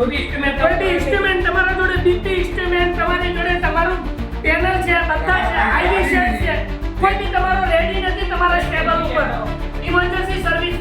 કોઈ બી instrument કોઈ બી instrument તમારા જોડે બીપી instrument, તમારી જોડે તમારું panel છે, બધા છે, IV set છે. કોઈ બી તમારો ready નથી તમારા stable ઉપર. Emergency service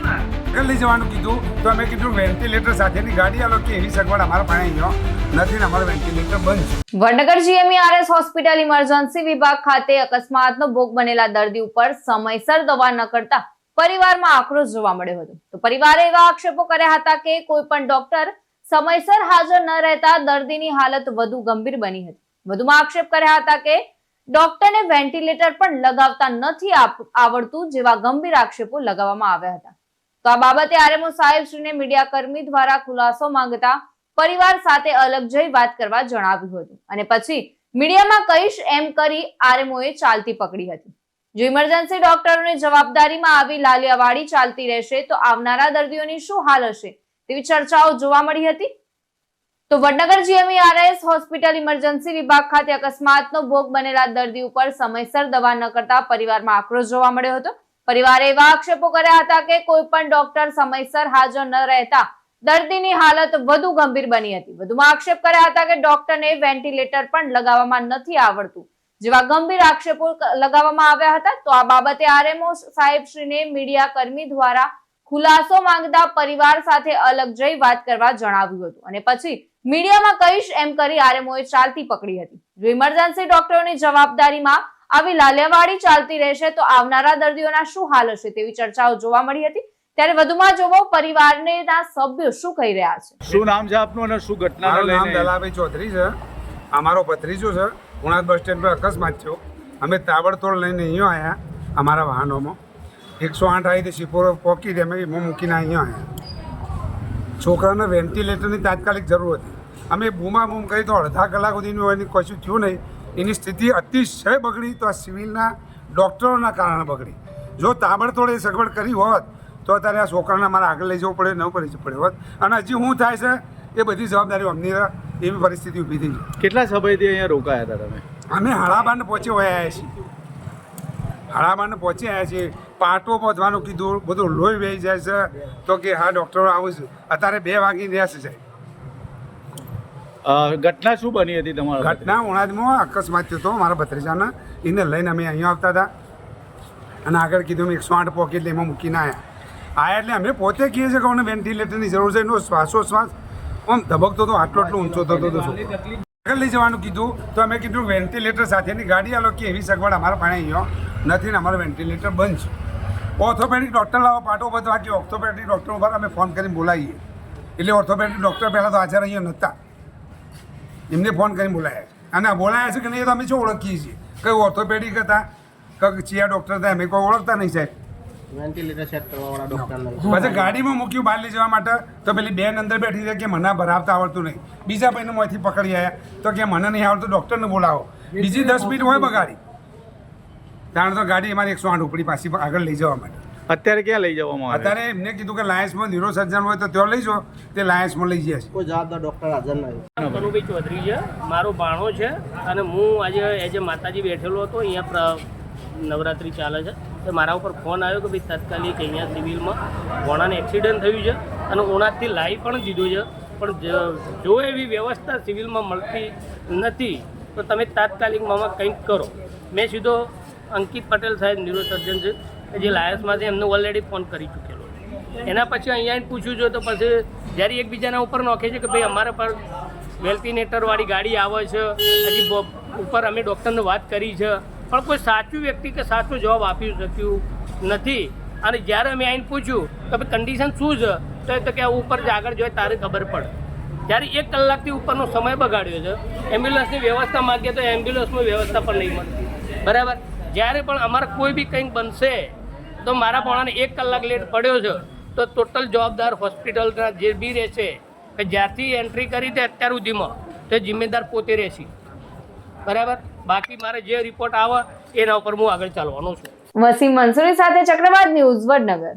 લઈ જવાનું કીધું તો અમે કીધું વેન્ટિલેટર સાથેની ગાડી આલો કે એવી સગવડ અમારા પાસે અહીંયા નથી અમારું વેન્ટિલેટર બંધ છે. વડનગર જીએમઈઆરએસ હોસ્પિટલ ઇમરજન્સી વિભાગ ખાતે અકસ્માતનો ભોગ બનેલા દર્દી ઉપર સમયસર દવા ન કરતા પરિવારમાં આક્રોશ જોવા મળ્યો હતો. તો પરિવારે એવા આક્ષેપો કર્યા હતા કે કોઈ પણ ડોક્ટર સમયસર હાજર ન રહેતા દર્દીની હાલત વધુ ગંભીર બની હતી. વધુમાં આક્ષેપ કર્યા હતા કે ડોક્ટરને વેન્ટિલેટર પણ લગાવતા નથી આવડતું જેવા ગંભીર આક્ષેપો લગાવવામાં આવ્યા હતા. તો આ બાબતે આરએમઓ સાહેબ શ્રીને મીડિયા કર્મી દ્વારા ખુલાસો માંગતા પરિવાર સાથે અલગ જઈ વાત કરવા જણાવ્યું હતું. અને પછી મીડિયામાં કહીશ એમ કરી આરએમઓએ ચાલતી પકડી હતી. જો ઇમરજન્સી ડોક્ટરોની જવાબદારીમાં આવી લાલિયાવાડી ચાલતી રહેશે તો આવનારા દર્દીઓની શું હાલ હશે? તેવી ચર્ચાઓ જોવા મળી હતી. તો વડનગર જીએમઈઆરએસ હોસ્પિટલ ઇમરજન્સી વિભાગ ખાતે અકસ્માતનો ભોગ બનેલા દર્દી ઉપર સમયસર દવા ન કરતા પરિવારમાં આક્રોશ જોવા મળ્યો હતો. પરિવારે એવા આક્ષેપો કર્યા હતા કે કોઈ પણ ડોક્ટર સમયસર હાજર ન રહેતા દર્દીની હાલત વધુ ગંભીર બની હતી. વધુમાં આક્ષેપ કર્યા હતા કે ડોક્ટરને વેન્ટિલેટર પણ લગાવવામાં નથી આવડતું. જેવા ગંભીર આક્ષેપો લગાવવામાં આવ્યા હતા. તો આ બાબતે આરએમઓ સાહેબશ્રીને મીડિયા કર્મી દ્વારા ખુલાસો માંગતા પરિવાર સાથે અલગ જઈ વાત કરવા જણાવ્યું હતું. અને પછી મીડિયામાં કહીશ એમ કરી આરએમઓએ ચાલતી પકડી હતી. જો ઇમરજન્સી ડોક્ટરોની જવાબદારીમાં આવી લાલિયાવાડી ચાલતી રહેશે તો આવનારા દર્દીઓના શું હાલ હશે તેવી ચર્ચાઓ જોવા મળી હતી. ત્યારે વધુમાં જોવો પરિવારના સભ્યો શું કહી રહ્યા છે? શું નામ છે આપનું અને શું ઘટના મારું નામ દલાભાઈ ચૌધરી છે. અમારો ભત્રીજો છે. ઉણાદ બસ સ્ટેન્ડ પર અકસ્માત થયો. અમે તાબડતોડ લઈને અહીંયા આવ્યા અમારા વાહનોમાં. એકસો આઠ આવી તે શિપોરો પોકી દે અમે એમાં મૂકીને અહીંયા આવ્યા. છોકરાને વેન્ટિલેટરની તાત્કાલિક જરૂર હતી. અમે બૂમા બૂમ કરી તો અડધા કલાક સુધીનું એની કશું થયું નહીં. એની સ્થિતિ અતિશય બગડી તો આ સિવિલના ડૉક્ટરોના કારણે બગડી. જો તાબડતોડ એ સગવડ કરી હોત તો અત્યારે આ છોકરાને મારે આગળ લઈ જવું પડે ન પડી પડ્યો હોત. અને હજી શું થાય છે એ બધી જવાબદારી અમની એવી પરિસ્થિતિ ઊભી થઈ છે કેટલા સમયથી અહીંયા રોકાયા હતા તમે? અમે હળાબાને પહોંચી વયા આવ્યા છીએ. હળાબાને પહોંચી આવ્યા છીએ. પાટો પહોંચવાનું કીધું બધું લોહી વહી જાય છે તો કે હા ડૉક્ટરો આવું છે. અત્યારે બે વાગી રહ્યા છે સાહેબ. ઘટના શું બની હતી તમારા ઘટના? ઉણાદમાં અકસ્માત થયો હતો મારા ભત્રીજાના. એને લઈને અમે અહીંયા આવતા હતા. અને આગળ કીધું અમે એકસો આઠ પોકેટ એમાં મૂકીને આવ્યા આવ્યા એટલે અમે પોતે કહીએ છીએ કે અમને વેન્ટિલેટરની જરૂર છે એનો શ્વાસોશ્વાસ આમ ધબકતો હતો આટલો આટલો ઊંચો થતો હતો. આગળ લઈ જવાનું કીધું તો અમે કીધું વેન્ટિલેટર સાથેની ગાડી આલો કે એવી સગવડ અમારા પાસે અહીંયા નથી ને અમારું વેન્ટિલેટર બંધ છે. ઓર્થોપેડિક ડૉક્ટર લાવો પાટો બધવા કે ઓર્થોપેડિક ડૉક્ટર ઉપર અમે ફોન કરીને બોલાવીએ. એટલે ઓર્થોપેડિક ડૉક્ટર પહેલાં તો હાજર અહીંયા નહોતા. એમને ફોન કરીને બોલાયા. અને બોલાયા છે કે નહીં એ તો અમે શું ઓળખીએ છીએ? કયું ઓર્થોપેડિક હતા કે ચિયા ડૉક્ટર હતા અમે કોઈ ઓળખતા નહીં સાહેબ. વેન્ટિલેટર કરવાવાળા પછી ગાડીમાં મૂક્યું બહાર લઈ જવા માટે તો પેલી બેન અંદર બેઠી છે કે મને ભરાવતા આવડતું નહીં. બીજા ભાઈને મોંથી પકડી આવ્યા તો કે મને નહીં આવડતું ડૉક્ટરને બોલાવો. બીજી દસ મિનિટ હોય બગાડી. કારણ તો ગાડી અમારી એકસો આઠ ઉપડી પાછી આગળ લઈ જવા માટે અત્યારે ક્યાં લઈ જવામાં આવે? અત્યારે એમને કીધું કે લાયન્સમાં ન્યુરો સર્જન હોય તો ત્યાં લઈ જાઓ તે લાયન્સમાં લઈ જશે. કોઈ જવાબદાર ડૉક્ટર હાજર નથી કનુભાઈ ચૌધરી છે મારો ભાણો છે અને હું આજે એજ માતાજી બેઠેલો હતો અહીંયા નવરાત્રી ચાલે છે. તો મારા ઉપર ફોન આવ્યો કે ભાઈ તાત્કાલિક અહીંયા સિવિલમાં ઘોડાને એક્સિડન્ટ થયું છે અને ઓણાથી લાઈ પણ દીધું છે. પણ જો એવી વ્યવસ્થા સિવિલમાં મળતી નથી તો તમે તાત્કાલિક મામાં કંઈક કરો. મેં સીધો અંકિત પટેલ સાહેબ ન્યુરોસર્જન છે, કે જે લાયન્સમાંથી એમને ઓલરેડી ફોન કરી ચૂકેલો એના પછી અહીંયા પૂછ્યું છે, તો પછી જ્યારે એકબીજાના ઉપર નોખે છે કે ભાઈ અમારા પર વેલ્ટિનેટરવાળી ગાડી આવે છે, હજી ઉપર અમે ડૉક્ટરને વાત કરી છે, પણ કોઈ સાચું વ્યક્તિ કે સાચો જવાબ આપી શક્યું નથી. અને જ્યારે અમે આઈને પૂછ્યું કે ભાઈ કન્ડિશન શું છે, તો એ તો કે ઉપર જ આગળ જોઈએ, તારે ખબર પડે. જ્યારે એક કલાકથી ઉપરનો સમય બગાડ્યો છે એમ્બ્યુલન્સની વ્યવસ્થા માગીએ તો એમ્બ્યુલન્સની વ્યવસ્થા પણ નહીં મળતી. બરાબર? જ્યારે પણ અમારે કોઈ બી કંઈક બનશે, તો મારા પોણાને એક કલાક લેટ પડ્યો છે, તો ટોટલ જવાબદાર હોસ્પિટલના જે બી રહેશે, કે જ્યારથી એન્ટ્રી કરી તે અત્યાર સુધીમાં, તે જિમ્મેદાર પોતે રહેશે. બરાબર? બાકી મારે જે રિપોર્ટ આવે, એના ઉપર હું આગળ ચાલવાનો છું. વસીમ મંસૂરી સાથે ચક્રવાત ન્યૂઝ વડનગર.